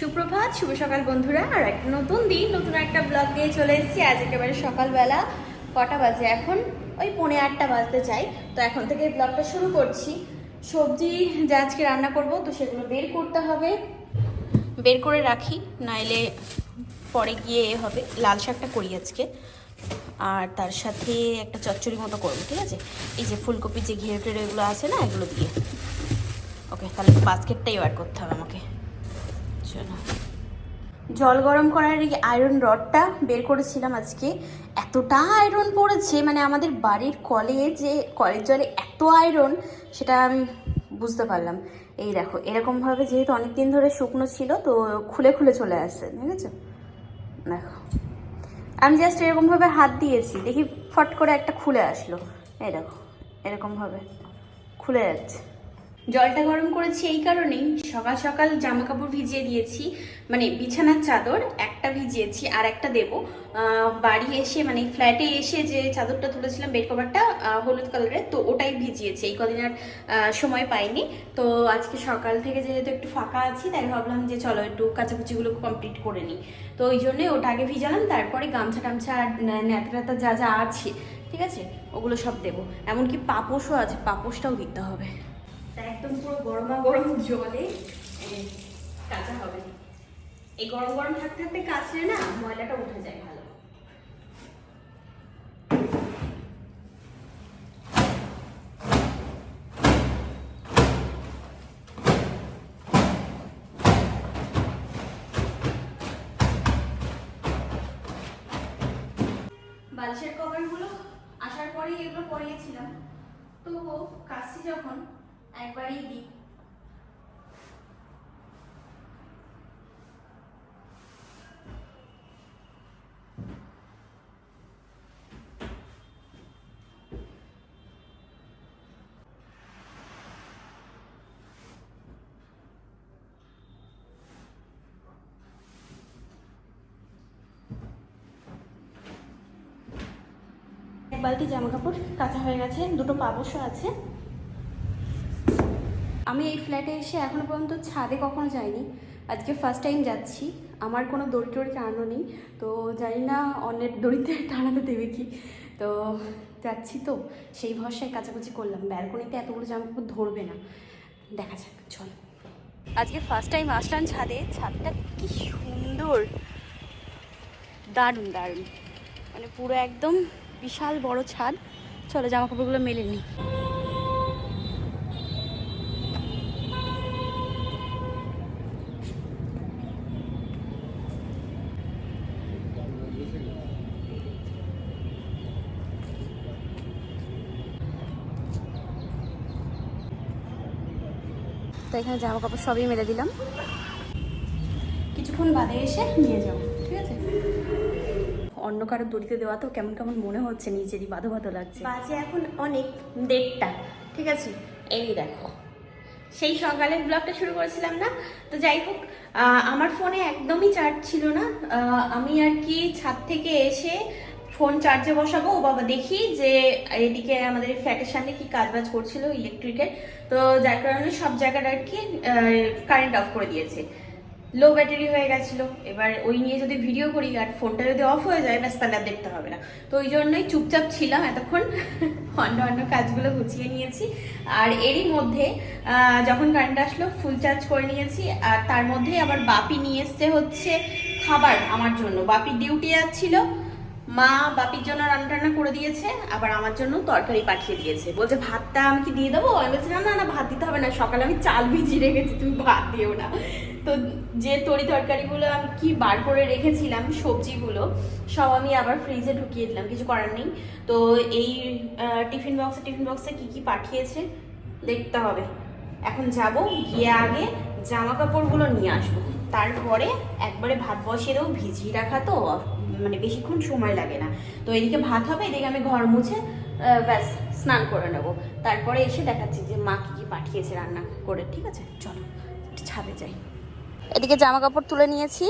সুপ্রভাত, শুভ সকাল বন্ধুরা। আর একটা নতুন দিন, নতুন একটা ব্লগ নিয়ে চলে এসেছি। আজ একেবারে সকালবেলা কটা বাজে এখন? ওই পৌনে আটটা বাজতে চাই। তো এখন থেকে ব্লগটা শুরু করছি। সবজি যা আজকে রান্না করব, তো সেগুলো বের করতে হবে। বের করে রাখি, নাইলে পরে গিয়ে এ হবে। লাল শাকটা করি আজকে। আর তার সাথে একটা চচ্চড়ি মতো করব, ঠিক আছে? এই যে ফুলকপি যে ঘিরে টেরে এগুলো আছে না, এগুলো দিয়ে। ওকে, তাহলে বাস্কেটটাই বার করতে হবে আমাকে। চলো জল গরম করার এই আয়রন রডটা বের করেছিলাম আজকে। এতটা আয়রন পড়েছে মানে আমাদের বাড়ির কলে যে কলের জলে এত আয়রন সেটা আমি বুঝতে পারলাম। এই দেখো, এরকমভাবে যেহেতু অনেক দিন ধরে শুকনো ছিল, তো খুলে খুলে চলে আসছে ঠিক আছে দেখো। আমি জাস্ট এরকমভাবে হাত দিয়েছি, দেখি ফট করে একটা খুলে আসলো। এই দেখো, এরকমভাবে খুলে যাচ্ছে। জলটা গরম করেছি এই কারণেই সকাল সকাল জামা কাপড় ভিজিয়ে দিয়েছি। মানে বিছানার চাদর একটা ভিজিয়েছি আর একটা দেবো। বাড়ি এসে মানে ফ্ল্যাটে এসে যে চাদরটা তুলেছিলাম বেড কভারটা হলুদ কালারের, তো ওটাই ভিজিয়েছি। এই কদিন আর সময় পাইনি। তো আজকে সকাল থেকে যেহেতু একটু ফাঁকা আছি, তাই ভাবলাম যে চলো একটু কাচাকুচিগুলো কমপ্লিট করে নিই। তো ওই জন্যই ওটা আগে ভিজালাম, তারপরে গামছা টামছা আর ন্যাতা যা যা আছে, ঠিক আছে, ওগুলো সব দেবো। এমনকি পাপোশও আছে, পাপোশটাও দিতে হবে। একদম পুরো গরমা গরম জলে কাঁচা হবে। এই গরম গরম থাকতে থাকতে কাচলে না ময়লাটা উঠে যায় ভালো। বালিশের কভারগুলো আসার পরেই এগুলো পরিয়েছিলাম। তবুও কাশি যখন একবারেই দিই বালতি জামা কাপড় কাঁচা হয়ে গেছে দুটো পাবসও আছে। আমি এই ফ্ল্যাটে এসে এখনও পর্যন্ত ছাদে কখনো যাইনি। আজকে ফার্স্ট টাইম যাচ্ছি। আমার কোনো দড়ি টড়ি টানানো নেই। তো জানি না অন্যের দড়িতে টানাতে দেবে কি। তো যাচ্ছি তো। সেই ভরসায় কাচাকুচি করলাম। ব্যালকনিতে এতগুলো জামা কাপড় ধরবে না। দেখা যাক, চল। আজকে ফার্স্ট টাইম আসলাম ছাদে। ছাদটা কি সুন্দর। দারুণ দারুণ। মানে পুরো একদম বিশাল বড় ছাদ। চলো জামা কাপড়গুলো মেলে নিই তো এখানে জামা কাপড় সবই মেলে দিলাম। কিছুক্ষণ বাদে এসে নিয়ে যাব ঠিক আছে? অন্য কারও দড়িতে দেওয়া তো কেমন কেমন মনে হচ্ছে নিজেরই বাধো বাধো লাগছে। বাজে এখন অনেক দেড়টা ঠিক আছে? এই দেখো সেই সকালে ব্লগটা শুরু করেছিলাম না? তো যাই হোক আমার ফোনে একদমই চার্জ ছিল না। আমি আর কি ছাদ থেকে এসে ফোন চার্জে বসাবো। ও বাবা, দেখি যে এদিকে আমাদের ফ্ল্যাটের সামনে কি কাজ বাজ করছিল ইলেকট্রিকের। তো যার কারণে সব জায়গাটা আর কি কারেন্ট অফ করে দিয়েছে। লো ব্যাটারি হয়ে গেছিল। এবার ওই নিয়ে যদি ভিডিও করি, আর ফোনটা যদি অফ হয়ে যায়, ব্যাস তাহলে আর দেখতে হবে না। তো ওই জন্যই চুপচাপ ছিলাম এতক্ষণ। অন্য অন্য কাজগুলো গুছিয়ে নিয়েছি। আর এরই মধ্যে যখন কারেন্ট আসলো ফুল চার্জ করে নিয়েছি। আর তার মধ্যে আবার বাপি নিয়ে এসছে হচ্ছে খাবার আমার জন্য। বাপি ডিউটি যাচ্ছিল। মা বাপির জন্য রান্না টান্না করে দিয়েছে, আবার আমার জন্য তরকারি পাঠিয়ে দিয়েছে। বলছে, ভাতটা আমি কি দিয়ে দেবো? আমি বলছি, না না না, ভাত দিতে হবে না, সকালে আমি চাল ভিজিয়ে রেখেছি, তুমি ভাত দিও না। তো যে তরি তরকারিগুলো আমি কি বার করে রেখেছিলাম, সবজিগুলো, সব আমি আবার ফ্রিজে ঢুকিয়ে দিলাম, কিছু করার নেই। তো এই টিফিন বক্সে টিফিন বক্সে কি কি পাঠিয়েছে, দেখতে হবে। এখন যাব, গিয়ে আগে জামা কাপড়গুলো নিয়ে আসব। তারপরে একবারে ভাত বসিয়ে দেবো, ভিজিয়ে রাখা তো মানে বেশিক্ষণ সময় লাগে না। তো এদিকে ভাত হবে, এদিকে আমি ঘর মুছে ব্যাস, স্নান করে নেব। তারপরে এসে দেখাচ্ছি যে মা কি কি পাঠিয়েছে রান্না করে, ঠিক আছে? চলো ছাদে যাই। এদিকে জামা কাপড় তুলে নিয়েছি।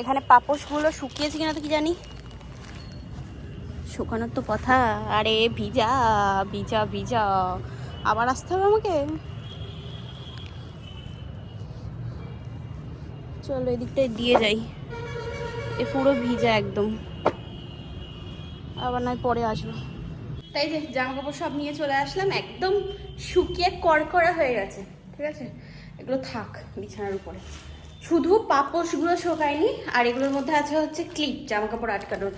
এখানে পাপোশগুলো শুকিয়েছি কিনা তো কি জানি? শুকানোর তো কথা। আরে ভিজা ভিজা ভিজা। আবার আসতে হবে আমাকে? চলো এদিকটায় দিয়ে যাই। এ পুরো ভিজা একদম। আবার নয় পরে আসব। তাই যে জামা কাপড় সব নিয়ে চলে আসলাম, একদম শুকিয়ে কড়কড়া হয়ে গেছে, ঠিক আছে? এগুলো থাক বিছানার উপরে। শুধু পাপোশগুলো শোকায়নি, আর এগুলোর মধ্যে আছে হচ্ছে ক্লিপ জামা কাপড় আটকানোর।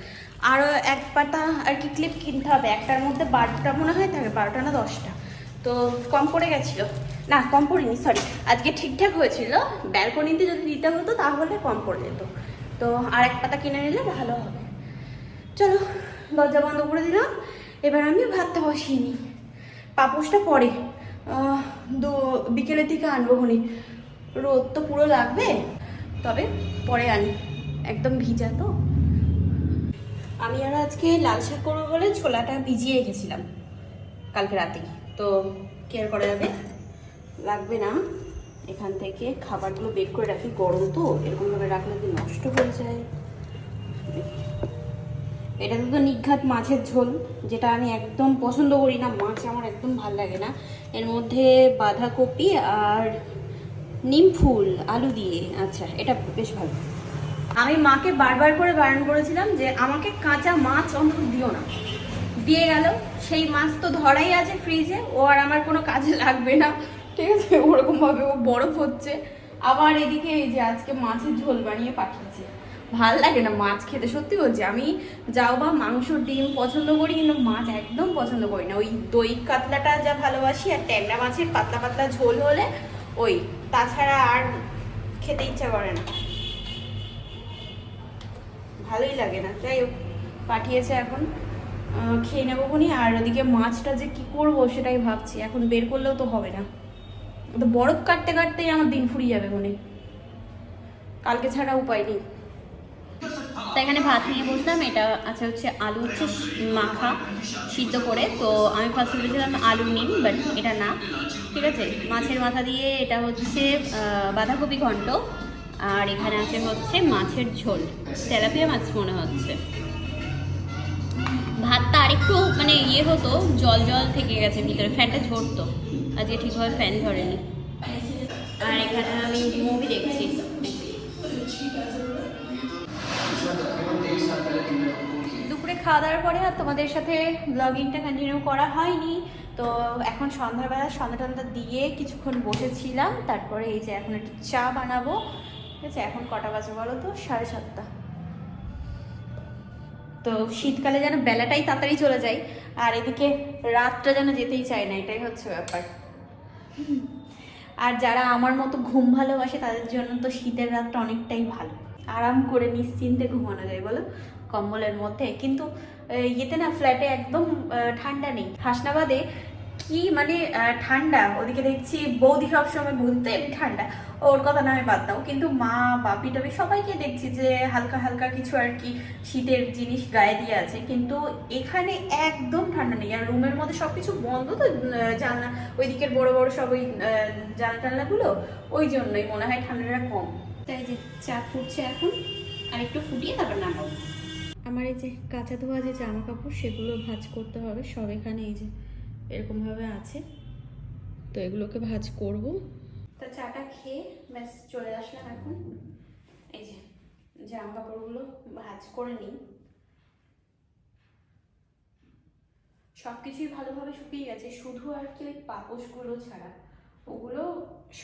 আরও এক পাতা আর কি ক্লিপ কিনতে হবে, একটার মধ্যে বারোটা মনে হয় থাকে, বারোটা না দশটা। তো কম পড়ে গেছিল। না, কম পড়িনি সরি আজকে ঠিকঠাক হয়েছিল, ব্যালকনিতে যদি দিতে হতো তাহলে কম পড়ে যেত। তো আর এক পাতা কিনে নিলে ভালো হবে। চলো, দরজা বন্ধ করে দিলাম। এবার আমি ভাতটা বসিয়ে নিই। পাপোশটা পরে। দু, বিকেলের দিকে আনব খুনি। রোদ তো পুরো লাগবে, তবে পরে আনি। একদম ভিজা তো। আমি আর আজকে লাল শাক করব বলে ছোলাটা ভিজিয়ে রেখেছিলাম কালকে রাতেই। তো কেয়ার করা যাবে? লাগবে না। এখান থেকে খাবারগুলো বের করে রাখি, গরম তো, এরকমভাবে রাখলে কি নষ্ট হয়ে যায়? এটা তো নিঘাত মাছের ঝোল, যেটা আমি একদম পছন্দ করি না, মাছ আমার একদম ভালো লাগে না। এর মধ্যে বাঁধাকপি আর নিম ফুল, আলু দিয়ে। আচ্ছা এটা বেশ ভালো। আমি মাকে বারবার করে বারণ করেছিলাম যে আমাকে কাঁচা মাছ অন্তত দিও না। দিয়ে গেল, সেই মাছ তো ধরাই আছে ফ্রিজে ও আর আমার কোনো কাজে লাগবে না। ঠিক আছে? ওরকম ভাবে ও বরফ হচ্ছে। আবার এদিকে এই যে আজকে মাছের ঝোল বানিয়ে পাঠিয়েছে। ভালো লাগে না মাছ খেতে, সত্যি বলছি। আমি যাও বা মাংস, ডিম পছন্দ করি, কিন্তু মাছ একদম পছন্দ করি না। ওই দই কাতলাটা যা ভালোবাসি আর ট্যাংরা মাছের পাতলা পাতলা ঝোল হলে ওই, তাছাড়া আর খেতে ইচ্ছা করে না। ভালোই লাগে না। যাই হোক, পাঠিয়েছে এখন। খেয়ে নেব আর ওদিকে মাছটা যে কি করব সেটাই ভাবছি। এখন বের করলেও তো হবে না। তো বরফ কাটতে কাটতেই আমার দিন ফুরিয়ে যাবে মনে। কালকে ছাড়া উপায় নেই। তো এখানে ভাত নিয়ে বসলাম, এটা আছে হচ্ছে আলু হচ্ছে মাখা সিদ্ধ করে। তো আমি ফার্স্ট ভেবেছিলাম আলু নিন বাট এটা না। ঠিক আছে? মাছের মাথা দিয়ে এটা হচ্ছে বাঁধাকপি ঘন্ট, আর এখানে আছে হচ্ছে মাছের ঝোল। তেলাপিয়া মাছ মনে হচ্ছে। ভাতটা আরেকটু মানে ইয়ে হতো, জল জল থেকে গেছে ভিতরে, ফ্যানটা ঝরতো। আজকে ঠিকভাবে ফ্যান ধরেনি। আর এখানে আমি মুভি দেখছি। দুপুরে খাওয়া দাওয়ার পরে আর তোমাদের সাথে ব্লগিংটা কন্টিনিউ করা হয়নি। তো এখন সন্ধ্যাবেলা সন্ধ্যা টন্ধা দিয়ে কিছুক্ষণ বসেছিলাম। তারপরে এই যে এখন একটু চা বানাবো। ঠিক আছে, এখন কটা বাজে বলো তো? সাড়ে সাতটা। তো শীতকালে যেন বেলাটাই তাড়াতাড়ি চলে যায়, আর এদিকে রাতটা যেন যেতেই চায় না, এটাই হচ্ছে ব্যাপার। আর যারা আমার মতো ঘুম ভালোবাসে, তাদের জন্য তো শীতের রাতটা অনেকটাই ভালো। আরাম করে নিশ্চিন্তে ঘুমানো যায়, বলো? কম্বলের মধ্যে। কিন্তু ইয়েতে না ফ্ল্যাটে একদম ঠান্ডা নেই। হাসনাবাদে কি মানে ঠান্ডা? ওদিকে দেখছি বৌদি সবসময় বলতে এমনি ঠান্ডা। ওর কথা না আমি বাদ দাও। কিন্তু মা বাপি টাপি সবাইকে দেখছি যে হালকা হালকা কিছু আর কি শীতের জিনিস গায়ে দিয়ে আছে। কিন্তু এখানে একদম ঠান্ডা নেই। আর রুমের মধ্যে সবকিছু বন্ধ তো জানলা ওই দিকের বড় বড় সব ওই আহ, জানলা টানলাগুলো ওই জন্যই মনে হয় ঠান্ডাটা কম। তাই যে চা ফুটছে এখন আর একটু ফুটিয়ে তারপর নামাবো। আমার এই যে কাঁচা ধোয়া যে জামা কাপড় সেগুলো ভাঁজ করতে হবে সব এখানে এই যে। এরকমভাবে আছে। তো এগুলোকে ভাজ করব। তা চাটা খেয়ে ব্যাস চলে আসলাম এখন। এই যে জামা কাপড়গুলো ভাজ করে নিই। সব কিছুই ভালোভাবে শুকিয়ে গেছে শুধু আর কি ওই পাপোশগুলো ছাড়া। ওগুলো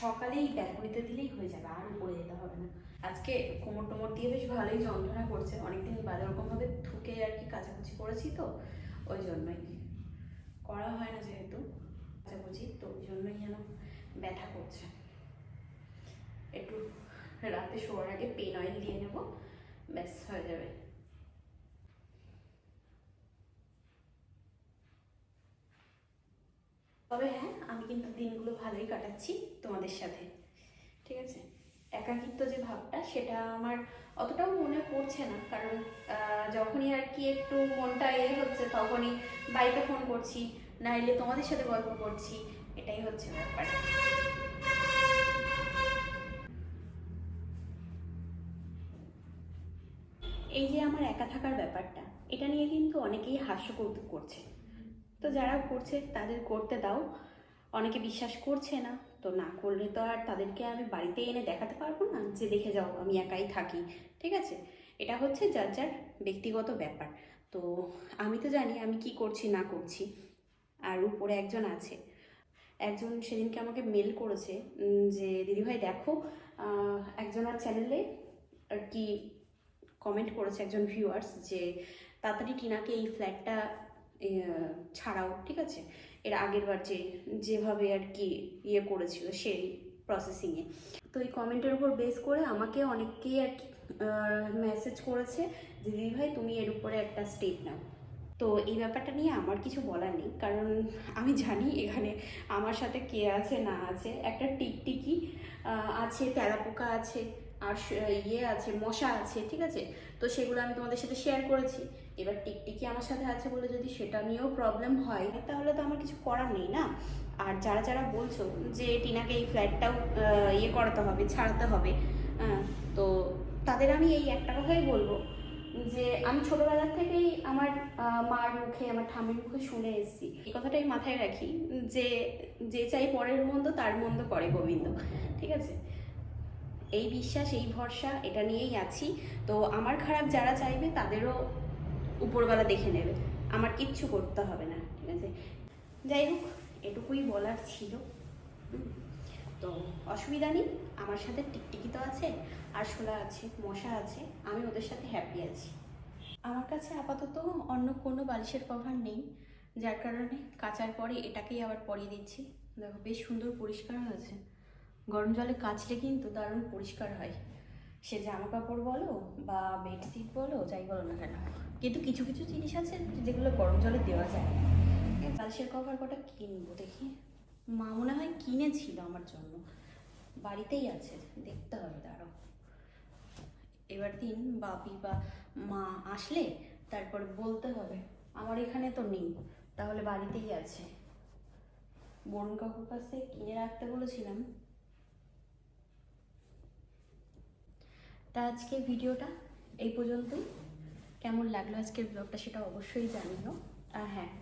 সকালেই ব্যালকনিতে দিলেই হয়ে যাবে আর উপরে যেতে হবে না। আজকে কোমর টোমর দিয়ে বেশ ভালোই যন্ত্রণা করছে অনেকদিন বাদে ওরকমভাবে থুকে আর কি কাছাকাছি করেছি তো ওই জন্যই। করা হয় না যেহেতু কাচাকুচি তো ওই জন্যই যেন ব্যথা করছে। একটু রাতে শোয়ার আগে পেন অয়েল দিয়ে নেব, ব্যাস, হয়ে যাবে। তবে হ্যাঁ আমি কিন্তু দিনগুলো ভালোই কাটাচ্ছি তোমাদের সাথে, ঠিক আছে? একাকিত্ব যে ভাবটা, সেটা আমার অতটাও মনে পড়ছে না। কারণ যখনই আর কি একটু মনটা এ হচ্ছে, তখনই বাড়িতে ফোন করছি, না নাইলে তোমাদের সাথে গল্প করছি, এটাই হচ্ছে ব্যাপার। এই যে আমার একা থাকার ব্যাপারটা, এটা নিয়ে কিন্তু অনেকেই হাস্য কৌতুক করছে। তো যারা করছে, তাদের করতে দাও। অনেকে বিশ্বাস করছে না। তো না করলে তো আর তাদেরকে আমি বাড়িতে এনে দেখাতে পারব না যে দেখে যাও, আমি একাই থাকি, ঠিক আছে? এটা হচ্ছে যার যার ব্যক্তিগত ব্যাপার। তো আমি তো জানি আমি কি করছি, না করছি, আর উপরে একজন আছে। একজন সেদিনকে আমাকে মেল করেছে যে দিদিভাই দেখো একজনের চ্যানেলে আর কি কমেন্ট করেছে একজন ভিউয়ার্স যে, তাড়াতাড়ি টিনাকে এই ফ্ল্যাটটা ছাড়াও, ঠিক আছে? এর আগের বার যে, যেভাবে আর কি ইয়ে করেছিল সেই প্রসেসিংয়ে তো এই কমেন্টের উপর বেস করে আমাকে অনেককেই আর কি মেসেজ করেছে যে দিদিভাই তুমি এর উপরে একটা স্টেপ নাও। তো এই ব্যাপারটা নিয়ে আমার কিছু বলার নেই। কারণ আমি জানি এখানে আমার সাথে কে আছে, না আছে। একটা টিকটিকি আছে, তেলাপোকা আছে, আর ইয়ে আছে, মশা আছে, ঠিক আছে? তো সেগুলো আমি তোমাদের সাথে শেয়ার করেছি। এবার টিকটিকি আমার সাথে আছে বলে যদি সেটা নিয়েও প্রবলেম হয়, তাহলে তো আমার কিছু করার নেই না? আর যারা যারা বলছো যে টিনাকে এই ফ্ল্যাটটাও ইয়ে করাতে হবে, ছাড়াতে হবে তো তাদের আমি এই একটা কথাই বলব যে আমি ছোটবেলা থেকেই আমার মার মুখে, আমার ঠাম্মির মুখে শুনে এসেছি। এই কথাটাই মাথায় রাখি যে যে চাই পরের মন্দ, তার মন্দ করে গোবিন্দ, ঠিক আছে? এই বিশ্বাস, এই ভরসা, এটা নিয়েই আছি। তো আমার খারাপ যারা চাইবে, তাদেরও উপরবেলা দেখে নেবে। আমার কিচ্ছু করতে হবে না, ঠিক আছে? যাই হোক, এটুকুই বলার ছিল। তো অসুবিধা নেই, আমার সাথে টিকটিকি তো আছে, আর আরশোলা আছে, মশা আছে, আমি ওদের সাথে হ্যাপি আছি। আমার কাছে আপাতত অন্য কোনো বালিশের কভার নেই, যার কারণে কাচার পরে এটাকেই আবার পরিয়ে দিচ্ছি। দেখো, বেশ সুন্দর পরিষ্কার হয়েছে। গরম জলে কাচলে কিন্তু দারুণ পরিষ্কার হয়। সে জামা কাপড় বলো বা বেডশিট বলো, যাই বলো না কেন। কিন্তু কিছু কিছু জিনিস আছে যেগুলো গরম জলে দেওয়া যায়। বালিশের কভার কটা কিনবো দেখি। মা মনে হয় কিনেছিল আমার জন্য। বাড়িতেই আছে, দেখতে হবে দাঁড়াও। এবার দিন বাপি বা মা আসলে তারপর বলতে হবে, আমার এখানে তো নেই, তাহলে বাড়িতেই আছে। বরুণ কাকুর কাছ কিনে রাখতে বলেছিলাম। তা আজকে ভিডিওটা এই পর্যন্তই। কেমন লাগল আজকের ব্লগটা সেটা অবশ্যই জানিও। আর হ্যাঁ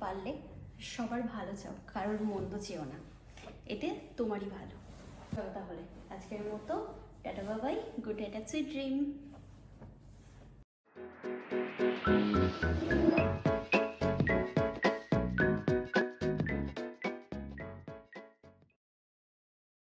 পারলে সবার ভালো চাও, কারোর মন্দ চেও না। এতে তোমারই ভালো। চলো তাহলে, আজকের মতো টাটা বাবাই গুড নাইট সুইট ড্রিম